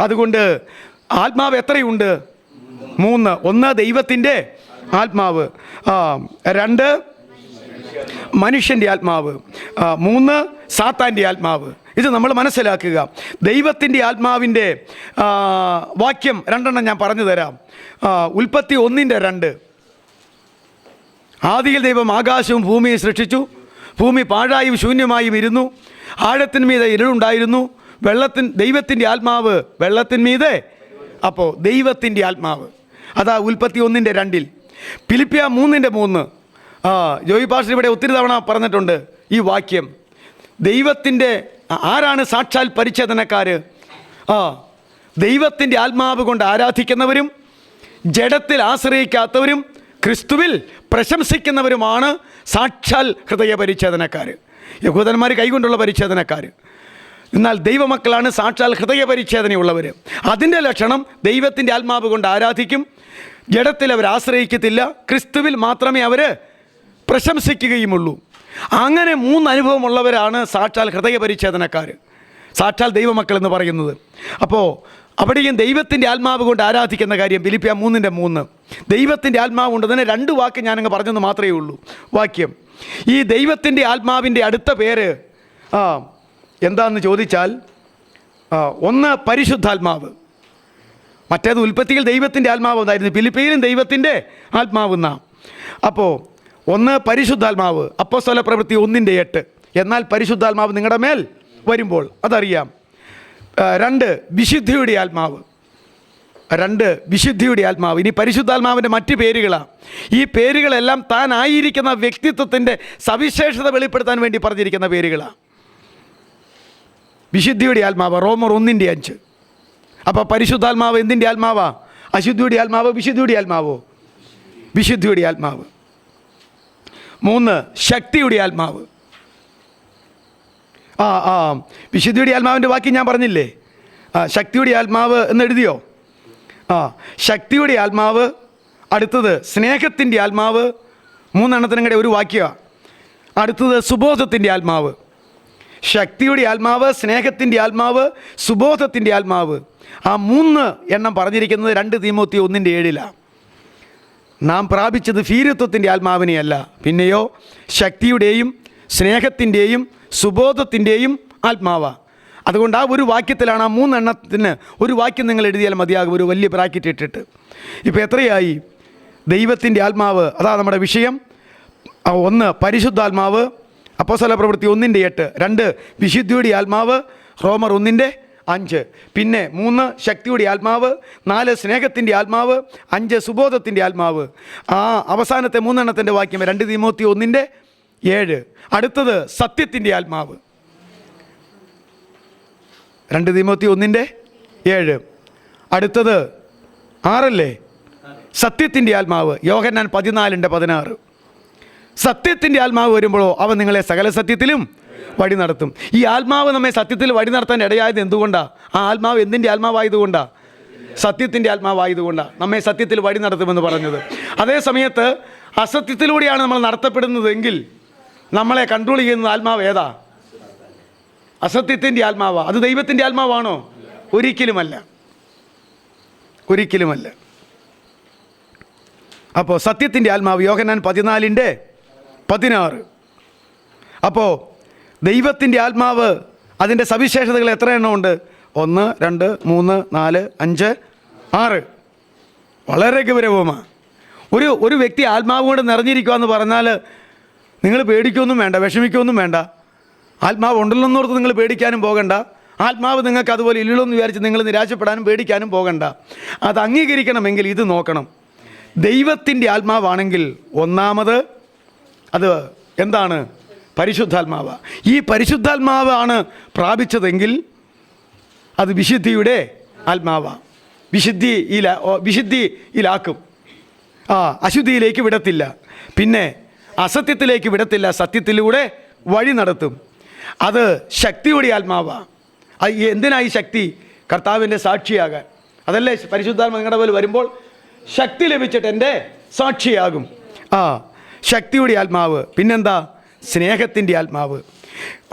അതുകൊണ്ട് ആത്മാവ് എത്രയുണ്ട്? മൂന്ന്. ഒന്ന് ദൈവത്തിന്റെ ആത്മാവ്. രണ്ട് മനുഷ്യന്റെ ആത്മാവ്. മൂന്ന് സാത്താന്റെ ആത്മാവ്. ഇത് നമ്മൾ മനസ്സിലാക്കുക. ദൈവത്തിന്റെ ആത്മാവിന്റെ വാക്യം രണ്ടെണ്ണം ഞാൻ പറഞ്ഞു തരാം. ഉൽപ്പത്തി ഒന്നിന്റെ രണ്ട്. ആദിയിൽ ദൈവം ആകാശവും ഭൂമിയും സൃഷ്ടിച്ചു. ഭൂമി പാഴായും ശൂന്യമായും ഇരുന്നു. ആഴത്തിന്മീതെ ഇരുളുണ്ടായിരുന്നു. വെള്ളത്തിൻ ദൈവത്തിന്റെ ആത്മാവ് വെള്ളത്തിന്മീതെ അപ്പോൾ ദൈവത്തിന്റെ ആത്മാവ്. അതാ ഉൽപ്പത്തി ഒന്നിന്റെ രണ്ടിൽ. പിലിപ്പിയ മൂന്നിന്റെ മൂന്ന്. ആ ജോയി പാഷ ഇവിടെ ഒത്തിരി തവണ പറഞ്ഞിട്ടുണ്ട് ഈ വാക്യം. ദൈവത്തിന്റെ ആരാണ് സാക്ഷാൽ പരിച്ഛേദനക്കാർ ആ ദൈവത്തിന്റെ ആത്മാവ് കൊണ്ട് ആരാധിക്കുന്നവരും ജഡത്തിൽ ആശ്രയിക്കാത്തവരും ക്രിസ്തുവിൽ പ്രശംസിക്കുന്നവരുമാണ് സാക്ഷാൽ ഹൃദയ പരിച്ഛേദനക്കാർ യഹൂദന്മാർ കൈകൊണ്ടുള്ള പരിച്ഛേദനക്കാർ എന്നാൽ ദൈവമക്കളാണ് സാക്ഷാൽ ഹൃദയ പരിച്ഛേദനയുള്ളവർ അതിന്റെ ലക്ഷണം ദൈവത്തിന്റെ ആത്മാവ് കൊണ്ട് ആരാധിക്കും. ജഡത്തിൽ അവർ ആശ്രയിക്കത്തില്ല. ക്രിസ്തുവിൽ മാത്രമേ അവർ പ്രശംസിക്കുകയുമുള്ളൂ. അങ്ങനെ മൂന്ന് അനുഭവമുള്ളവരാണ് സാക്ഷാൽ ഹൃദയ പരിച്ഛേദനക്കാർ സാക്ഷാൽ ദൈവമക്കൾ എന്ന് പറയുന്നത്. അപ്പോൾ അവിടെയും ദൈവത്തിന്റെ ആത്മാവ് കൊണ്ട് ആരാധിക്കുന്ന കാര്യം ഫിലിപ്പിയ മൂന്നിന്റെ മൂന്ന്. ദൈവത്തിന്റെ ആത്മാവ് കൊണ്ട് തന്നെ രണ്ട് വാക്ക് ഞാനങ്ങ് പറഞ്ഞെന്ന് മാത്രമേ ഉള്ളൂ. വാക്യം. ഈ ദൈവത്തിന്റെ ആത്മാവിന്റെ അടുത്ത പേര് ആ എന്താണെന്ന് ചോദിച്ചാൽ ഒന്ന് പരിശുദ്ധാത്മാവ്. മറ്റേത് ഉൽപ്പത്തിയിൽ ദൈവത്തിന്റെ ആത്മാവ് എന്നായിരുന്നു ഫിലിപ്പിയിലും ദൈവത്തിന്റെ ആത്മാവ് എന്നാണ് അപ്പോൾ ഒന്ന് പരിശുദ്ധാത്മാവ് അപ്പോസ്തല പ്രവൃത്തി ഒന്നിന്റെ എട്ട്. എന്നാൽ പരിശുദ്ധാത്മാവ് നിങ്ങളുടെ മേൽ വരുമ്പോൾ അതറിയാം. രണ്ട് വിശുദ്ധിയുടെ ആത്മാവ്. രണ്ട് വിശുദ്ധിയുടെ ആത്മാവ്. ഇനി പരിശുദ്ധാത്മാവിന്റെ മറ്റ് പേരുകളാണ് ഈ പേരുകളെല്ലാം താൻ ആയിരിക്കുന്ന വ്യക്തിത്വത്തിന്റെ സവിശേഷത വെളിപ്പെടുത്താൻ വേണ്ടി പറഞ്ഞിരിക്കുന്ന പേരുകളാണ് വിശുദ്ധിയുടെ ആത്മാവ് റോമർ ഒന്നിന്റെ അഞ്ച്. അപ്പോൾ പരിശുദ്ധാത്മാവ് എന്തിന്റെ ആത്മാവാ? അശുദ്ധിയുടെ ആത്മാവ് വിശുദ്ധിയുടെ ആത്മാവോ? വിശുദ്ധിയുടെ ആത്മാവ്. മൂന്ന് ശക്തിയുടെ ആത്മാവ്. ആ ആ വിശുദ്ധിയുടെ ആത്മാവിന്റെ ബാക്കി ഞാൻ പറഞ്ഞില്ലേ? ആ ശക്തിയുടെ ആത്മാവ് എന്ന് എഴുതിയോ? ആ ശക്തിയുടെ ആത്മാവ് അടുത്തത് സ്നേഹത്തിന്റെ ആത്മാവ് മൂന്നെണ്ണത്തിനും കൂടെ ഒരു വാക്യമാണ് അടുത്തത് സുബോധത്തിന്റെ ആത്മാവ്. ശക്തിയുടെ ആത്മാവ് സ്നേഹത്തിന്റെ ആത്മാവ് സുബോധത്തിന്റെ ആത്മാവ്. ആ മൂന്ന് എണ്ണം പറഞ്ഞിരിക്കുന്നത് രണ്ട് തീമൂത്തി ഒന്നിന്റെ ഏഴിലാണ് നാം പ്രാപിച്ചത് ഭീരത്വത്തിന്റെ ആത്മാവിനെയല്ല. പിന്നെയോ ശക്തിയുടെയും സ്നേഹത്തിന്റെയും സുബോധത്തിന്റെയും ആത്മാവ. അതുകൊണ്ട് ആ ഒരു വാക്യത്തിലാണ് ആ മൂന്നെണ്ണത്തിന് ഒരു വാക്യം നിങ്ങൾ എഴുതിയാൽ മതിയാകും. ഒരു വലിയ ബ്രാക്കറ്റ് ഇട്ടിട്ട്. ഇപ്പോൾ എത്രയായി? ദൈവത്തിന്റെ ആത്മാവ് അതാ നമ്മുടെ വിഷയം. ഒന്ന് പരിശുദ്ധാത്മാവ്. അപ്പോസ്തല പ്രവൃത്തി ഒന്നിന്റെ എട്ട് രണ്ട് വിശുദ്ധിയുടെ ആത്മാവ് റോമർ ഒന്നിന്റെ അഞ്ച്. പിന്നെ മൂന്ന് ശക്തിയുടെ ആത്മാവ് നാല് സ്നേഹത്തിന്റെ ആത്മാവ് അഞ്ച് സുബോധത്തിന്റെ ആത്മാവ്. ആ അവസാനത്തെ മൂന്നെണ്ണത്തിന്റെ വാക്യം രണ്ട് തീമൂത്തി ഒന്നിന്റെ ഏഴ്. അടുത്തത് സത്യത്തിന്റെ ആത്മാവ്. രണ്ട് തീമൂത്തി ഒന്നിന്റെ ഏഴ്. അടുത്തത് ആറല്ലേ? സത്യത്തിന്റെ ആത്മാവ്. യോഹന്നാൻ പതിനാലിന്റെ പതിനാറ്. സത്യത്തിന്റെ ആത്മാവ് വരുമ്പോഴോ അവൻ നിങ്ങളെ സകല സത്യത്തിലും വഴി നടത്തും. ഈ ആത്മാവ് നമ്മെ സത്യത്തിൽ വഴി നടത്താൻ ഇടയായത് എന്തുകൊണ്ടാണ് ആ ആത്മാവ് എന്തിന്റെ ആത്മാവായതുകൊണ്ടാണ് സത്യത്തിന്റെ ആത്മാവായതുകൊണ്ടാണ് നമ്മെ സത്യത്തിൽ വഴി നടത്തുമെന്ന് പറഞ്ഞത്. അതേ സമയത്ത് അസത്യത്തിലൂടെയാണ് നമ്മൾ നടത്തപ്പെടുന്നതെങ്കിൽ നമ്മളെ കൺട്രോൾ ചെയ്യുന്ന ആത്മാവ് ഏതാ? അസത്യത്തിന്റെ ആത്മാവാ. അത് ദൈവത്തിന്റെ ആത്മാവാണോ? ഒരിക്കലുമല്ല. ഒരിക്കലുമല്ല. അപ്പോൾ സത്യത്തിന്റെ ആത്മാവ് യോഹന്നാൻ പതിനാലിന്റെ പതിനാറ്. അപ്പോൾ ദൈവത്തിന്റെ ആത്മാവ് അതിന്റെ സവിശേഷതകൾ എത്ര എണ്ണമുണ്ട്? ഒന്ന് രണ്ട് മൂന്ന് നാല് അഞ്ച് ആറ്. വളരെ ഗൗരവമാണ്. ഒരു ഒരു വ്യക്തി ആത്മാവ് കൊണ്ട് നിറഞ്ഞിരിക്കുക എന്ന് പറഞ്ഞാൽ നിങ്ങൾ പേടിക്കൊന്നും വേണ്ട വിഷമിക്കൊന്നും വേണ്ട. ആത്മാവ് ഉണ്ടല്ലെന്നോർത്ത് നിങ്ങൾ പേടിക്കാനും പോകണ്ട. ആത്മാവ് നിങ്ങൾക്ക് അതുപോലെ ഇല്ലല്ലോ എന്ന് വിചാരിച്ച് നിങ്ങൾ നിരാശപ്പെടാനും പേടിക്കാനും പോകണ്ട. അത് അംഗീകരിക്കണമെങ്കിൽ ഇത് നോക്കണം. ദൈവത്തിന്റെ ആത്മാവാണെങ്കിൽ ഒന്നാമത് അത് എന്താണ്? പരിശുദ്ധാത്മാവ്. ഈ പരിശുദ്ധാത്മാവാണ് പ്രാപിച്ചതെങ്കിൽ അത് വിശുദ്ധിയുടെ ആത്മാവാണ് വിശുദ്ധിയില ഓ, വിശുദ്ധിയിലാക്കും ആ അശുദ്ധിയിലേക്ക് വിടത്തില്ല. പിന്നെ അസത്യത്തിലേക്ക് വിടത്തില്ല സത്യത്തിലൂടെ വഴി നടത്തും. അത് ശക്തിയുടെ ആത്മാവാണ് അത് ഈ എന്തിനാ ഈ ശക്തി? കർത്താവിന്റെ സാക്ഷിയാകാൻ. അതല്ലേ പരിശുദ്ധാത്മ നിങ്ങളുടെ പോലെ വരുമ്പോൾ ശക്തി ലഭിച്ചിട്ട് എന്റെ സാക്ഷിയാകും. ആ ശക്തിയുടെ ആത്മാവ്. പിന്നെന്താ? സ്നേഹത്തിന്റെ ആത്മാവ്.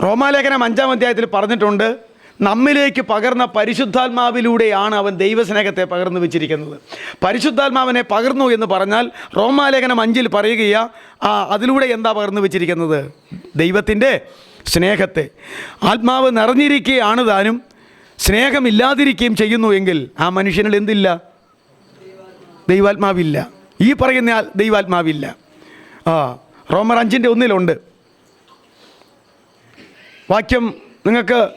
റോമാലേഖനം അഞ്ചാം അധ്യായത്തിൽ പറഞ്ഞിട്ടുണ്ട് നമ്മിലേക്ക് പകർന്ന പരിശുദ്ധാത്മാവിലൂടെയാണ് അവൻ ദൈവസ്നേഹത്തെ പകർന്നു വെച്ചിരിക്കുന്നത്. പരിശുദ്ധാത്മാവിനെ പകർന്നു എന്ന് പറഞ്ഞാൽ റോമാലേഖനം അഞ്ചിൽ പറയുകയാ ആ അതിലൂടെ എന്താ പകർന്നു വെച്ചിരിക്കുന്നത്? ദൈവത്തിന്റെ സ്നേഹത്തെ. ആത്മാവ് നിറഞ്ഞിരിക്കുകയാണ് താനും സ്നേഹമില്ലാതിരിക്കുകയും ചെയ്യുന്നു എങ്കിൽ ആ മനുഷ്യനിൽ എന്തില്ല? ദൈവാത്മാവില്ല. ഈ പറയുന്ന ദൈവാത്മാവില്ല. ആ റോമർ അഞ്ചിന്റെ ഒന്നിലുണ്ട്. വാക്യം നിങ്ങൾക്ക്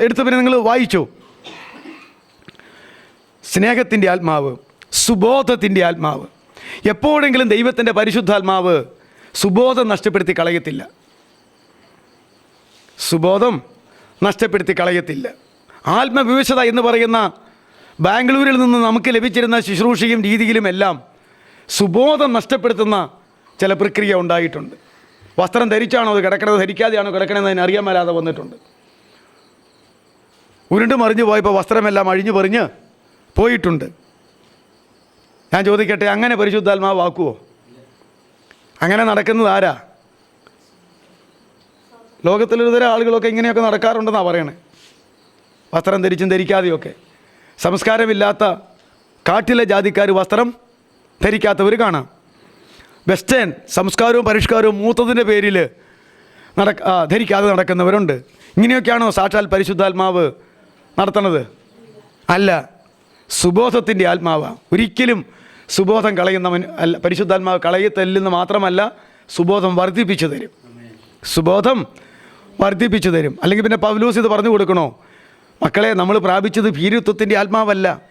എടുത്ത പിന്നെ നിങ്ങൾ വായിച്ചു. സ്നേഹത്തിന്റെ ആത്മാവ് സുബോധത്തിന്റെ ആത്മാവ്. എപ്പോഴെങ്കിലും ദൈവത്തിന്റെ പരിശുദ്ധാത്മാവ് സുബോധം നഷ്ടപ്പെടുത്തി കളയത്തില്ല. സുബോധം നഷ്ടപ്പെടുത്തി കളയത്തില്ല. ആത്മവിവശത എന്ന് പറയുന്ന ബാംഗ്ലൂരിൽ നിന്ന് നമുക്ക് ലഭിച്ചിരുന്ന ശുശ്രൂഷയും രീതിയിലുമെല്ലാം സുബോധം നഷ്ടപ്പെടുത്തുന്ന ചില പ്രക്രിയ ഉണ്ടായിട്ടുണ്ട്. വസ്ത്രം ധരിച്ചാണോ അത് കിടക്കണത് ധരിക്കാതെയാണോ കിടക്കണതെന്ന് അറിയാൻ മേലാതെ വന്നിട്ടുണ്ട്. ഉരുണ്ട് മറിഞ്ഞു പോയപ്പോൾ വസ്ത്രമെല്ലാം അഴിഞ്ഞു പറിഞ്ഞ് പോയിട്ടുണ്ട്. ഞാൻ ചോദിക്കട്ടെ അങ്ങനെ പരിശുദ്ധാത്മാവ് ആക്കുമോ അങ്ങനെ നടക്കുന്നത് ആരാ? ലോകത്തിലൊരുതരം ആളുകളൊക്കെ ഇങ്ങനെയൊക്കെ നടക്കാറുണ്ടെന്നാണ് പറയണേ. വസ്ത്രം ധരിച്ചും ധരിക്കാതെയൊക്കെ. സംസ്കാരമില്ലാത്ത കാട്ടിലെ ജാതിക്കാർ വസ്ത്രം ധരിക്കാത്തവർ കാണാം. വെസ്റ്റേൺ സംസ്കാരവും പരിഷ്കാരവും മൂത്തതിന്റെ പേരിൽ നടക്ക ധരിക്കാതെ നടക്കുന്നവരുണ്ട്. ഇങ്ങനെയൊക്കെയാണോ സാക്ഷാൽ പരിശുദ്ധാത്മാവ് നടത്തണത്? അല്ല. സുബോധത്തിന്റെ ആത്മാവാണ് ഒരിക്കലും സുബോധം കളയുന്നവൻ അല്ല പരിശുദ്ധാത്മാവ് കളയത്തല്ലെന്ന് മാത്രമല്ല സുബോധം വർദ്ധിപ്പിച്ചു തരും. സുബോധം വർദ്ധിപ്പിച്ചു തരും. അല്ലെങ്കിൽ പിന്നെ പൗലൂസ് ഇത് പറഞ്ഞു കൊടുക്കണോ? മക്കളെ നമ്മൾ പ്രാപിച്ചത് ഭീരുത്വത്തിന്റെ ആത്മാവല്ല.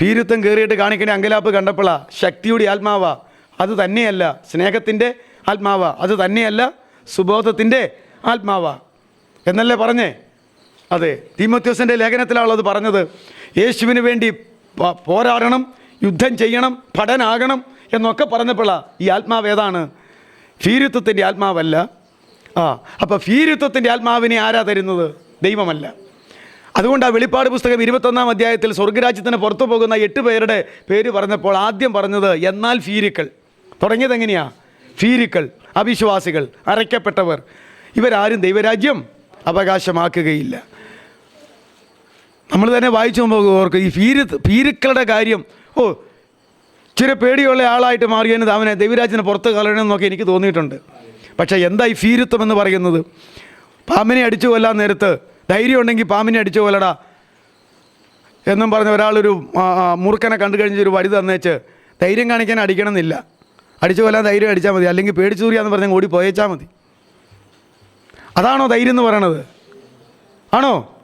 ഭീരുത്വം കയറിയിട്ട് കാണിക്കണ അങ്കലാപ്പ് കണ്ടപ്പോഴാണ് ശക്തിയുടെ ആത്മാവാ. അത് തന്നെയല്ല സ്നേഹത്തിന്റെ ആത്മാവ. അത് തന്നെയല്ല സുബോധത്തിന്റെ ആത്മാവ. എന്നല്ലേ പറഞ്ഞേ? അതെ തീമത്യോസിന്റെ ലേഖനത്തിലാണുള്ളത് പറഞ്ഞത്. യേശുവിന് വേണ്ടി പോരാടണം യുദ്ധം ചെയ്യണം പഠനാകണം എന്നൊക്കെ പറഞ്ഞപ്പോഴാണ് ഈ ആത്മാവ് ഏതാണ്? ഭീരുത്വത്തിന്റെ ആത്മാവല്ല. ആ അപ്പോൾ ഭീരുത്വത്തിന്റെ ആത്മാവിനെ ആരാ തരുന്നത്? ദൈവമല്ല. അതുകൊണ്ട് ആ വെളിപ്പാട് പുസ്തകം ഇരുപത്തൊന്നാം അധ്യായത്തിൽ സ്വർഗരാജ്യത്തിന് പുറത്തു പോകുന്ന എട്ട് പേരുടെ പേര് പറഞ്ഞപ്പോൾ ആദ്യം പറഞ്ഞത് എന്നാൽ ഫീരുക്കൾ തുടങ്ങിയത് എങ്ങനെയാ? ഫീരുക്കൾ അവിശ്വാസികൾ അരയ്ക്കപ്പെട്ടവർ ഇവരാരും ദൈവരാജ്യം അവകാശമാക്കുകയില്ല. നമ്മൾ തന്നെ വായിച്ചു പോകുമ്പോൾ ഓർക്ക് ഈ ഫീര് ഫീരുക്കളുടെ കാര്യം. ഓ ഇച്ചിരി പേടിയുള്ള ആളായിട്ട് മാറിയതിന് അവനെ ദൈവരാജ്യത്തിന് പുറത്ത് കളയണമെന്നൊക്കെ എനിക്ക് തോന്നിയിട്ടുണ്ട്. പക്ഷേ എന്താ ഈ ഫീരുത്വം എന്ന് പറയുന്നത്? പാമ്പിനെ അടിച്ചു കൊല്ലാൻ നേരത്ത് ധൈര്യം ഉണ്ടെങ്കിൽ പാമ്പിനെ അടിച്ചു കൊല്ലടാ എന്നും പറഞ്ഞ ഒരാളൊരു മുറുക്കനെ കണ്ടു കഴിഞ്ഞൊരു വഴി തന്നേച്ച് ധൈര്യം കാണിക്കാൻ അടിക്കണമെന്നില്ല. അടിച്ചു കൊല്ലാൻ ധൈര്യം അടിച്ചാൽ മതി. അല്ലെങ്കിൽ പേടിച്ചൂറിയാന്ന് പറഞ്ഞാൽ ഓടി പോയേച്ചാൽ മതി. അതാണോ ധൈര്യം എന്ന് പറയണത്? ആണോ?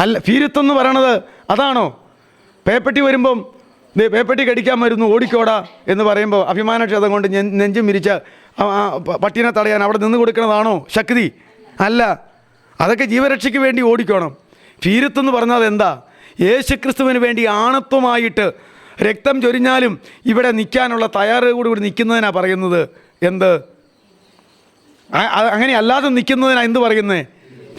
അല്ല ഫീരുത്വം എന്ന് പറയണത് അതാണോ? പേപ്പട്ടി വരുമ്പം നീ പേപ്പട്ടി കടിക്കാൻ വരുന്നു ഓടിക്കോടാ എന്ന് പറയുമ്പോൾ അഭിമാനക്ഷതം കൊണ്ട് നെഞ്ചും വിരിച്ച പട്ടീനെ തടയാൻ അവിടെ നിന്ന് കൊടുക്കുന്നതാണോ ശക്തി? അല്ല. അതൊക്കെ ജീവരക്ഷയ്ക്ക് വേണ്ടി ഓടിക്കോണം. ഫീരുത്വം എന്ന് പറഞ്ഞാൽ എന്താ യേശുക്രിസ്തുവിന് വേണ്ടി ആണത്വമായിട്ട് രക്തം ചൊരിഞ്ഞാലും ഇവിടെ നിൽക്കാനുള്ള തയ്യാറോടുകൂടി കൂടി നിൽക്കുന്നതിനാണ് പറയുന്നത്. എന്ത്? അങ്ങനെ അല്ലാതെ നിൽക്കുന്നതിനാണ് എന്ത് പറയുന്നത്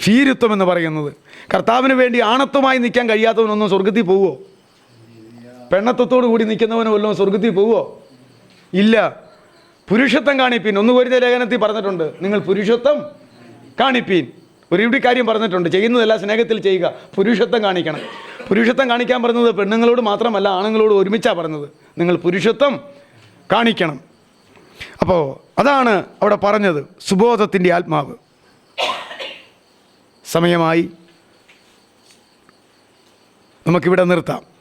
ഭീരുത്വം എന്ന് പറയുന്നത്. കർത്താവിന് വേണ്ടി ആണത്വമായി നിൽക്കാൻ കഴിയാത്തവനൊന്നും സ്വർഗത്തിൽ പോവോ? പെണ്ണത്വത്തോടു കൂടി നിൽക്കുന്നവന് വല്ലതും സ്വർഗത്തിൽ പോവോ? ഇല്ല. പുരുഷത്വം കാണിപ്പീൻ. ഒന്ന് ലേഖനത്തിൽ പറഞ്ഞിട്ടുണ്ട്. നിങ്ങൾ പുരുഷത്വം കാണിപ്പീൻ. ഒരു ഇവിടെ കാര്യം പറഞ്ഞിട്ടുണ്ട്. ചെയ്യുന്നതെല്ലാം സ്നേഹത്തിൽ ചെയ്യുക. പുരുഷത്വം കാണിക്കണം. പുരുഷത്വം കാണിക്കാൻ പറഞ്ഞത് പെണ്ണുങ്ങളോട് മാത്രമല്ല ആണുങ്ങളോട് ഒരുമിച്ചാണ് പറഞ്ഞത്. നിങ്ങൾ പുരുഷത്വം കാണിക്കണം. അപ്പോൾ അതാണ് അവിടെ പറഞ്ഞത് സുബോധത്തിന്റെ ആത്മാവ്. സമയമായി. നമുക്കിവിടെ നിർത്താം.